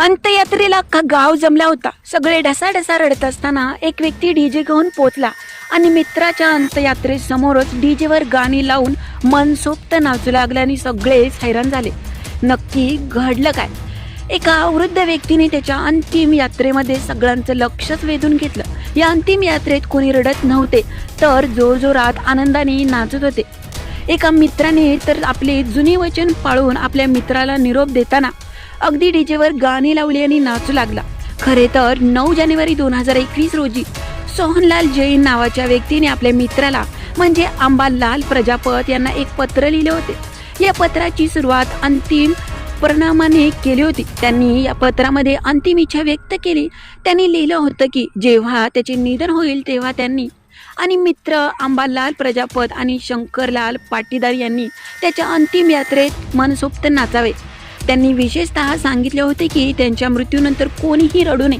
अंत्ययात्रेला अख्खा गाव जमला होता. सगळे ढसाढसा रडत असताना एक व्यक्ती डीजे घेऊन पोचला आणि मित्राच्या अंत्ययात्रेसमोरच डीजेवर गाणी लावून मनसोक्त नाचू लागल्याने सगळेच हैराण झाले. नक्की घडलं काय? एका वृद्ध व्यक्तीने त्याच्या अंतिम यात्रेमध्ये सगळ्यांचं लक्षच वेधून घेतलं. या अंतिम यात्रेत कोणी रडत नव्हते तर जोरजोरात आनंदाने नाचत होते. एका मित्राने तर आपले जुने वचन पाळून आपल्या मित्राला निरोप देताना अगदी डीजेवर गाणी लावली आणि नाचू लागला. खरे तर नऊ जानेवारी दोन हजार एकवीस रोजी सोहनलाल जैन नावाच्या व्यक्तीने आपल्या मित्राला म्हणजे आंबालाल प्रजापत यांना एक पत्र लिहिले होते. या पत्राची सुरुवात अंतिम परिणामाने केली होती. त्यांनी या पत्रामध्ये अंतिम इच्छा व्यक्त केली. त्यांनी लिहिलं होतं की जेव्हा त्याचे निधन होईल तेव्हा त्यांनी आणि मित्र आंबालाल प्रजापत आणि शंकरलाल पाटीदार यांनी त्याच्या अंतिम यात्रेत मनसोक्त नाचावे. त्यांनी विशेषतः सांगितले होते की त्यांच्या मृत्यूनंतर कोणीही रडू नये.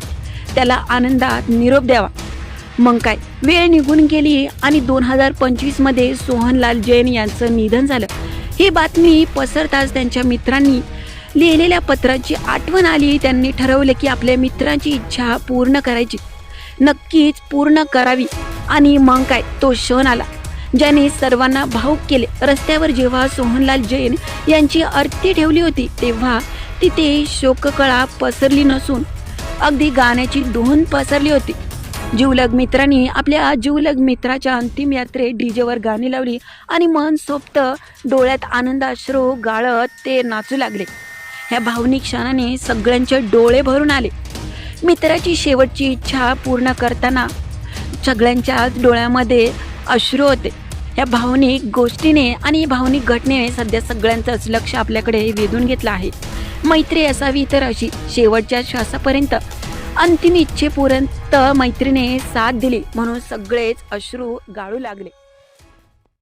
त्याला आनंदात निरोप द्यावा. मग काय? वेळ निघून गेली आणि दोन हजार पंचवीसमध्ये सोहनलाल जैन यांचं निधन झालं. ही बातमी पसरताच त्यांच्या मित्रांनी लिहिलेल्या पत्राची आठवण आली. त्यांनी ठरवलं की आपल्या मित्रांची इच्छा पूर्ण करायची. नक्कीच पूर्ण करावी. आणि मग काय? तो क्षण आला. ज्याने सर्वांना भाऊक केले. रस्त्यावर जेव्हा सोहनलाल जैन यांची आरती ठेवली होती तेव्हा तिथे शोककळा पसरली नसून अगदी गाण्याची धून पसरली होती. जीवलग मित्रांनी आपल्या जीवलग मित्राच्या अंतिम यात्रेत डीजेवर गाणी लावली आणि मन सोपत डोळ्यात आनंदाश्रू गाळत ते नाचू लागले. ह्या भावनिक क्षणाने सगळ्यांचे डोळे भरून आले. मित्राची शेवटची इच्छा पूर्ण करताना सगळ्यांच्या डोळ्यामध्ये अश्रू होते या भावनिक गोष्टीने आणि भावनिक घटनेने सध्या सगळ्यांचंच लक्ष आपल्याकडे वेधून घेतलं आहे. मैत्री असावी तर अशी शेवटच्या श्वासापर्यंत. अंतिम इच्छेपर्यंत मैत्रीने साथ दिली म्हणून सगळेच अश्रू गाळू लागले.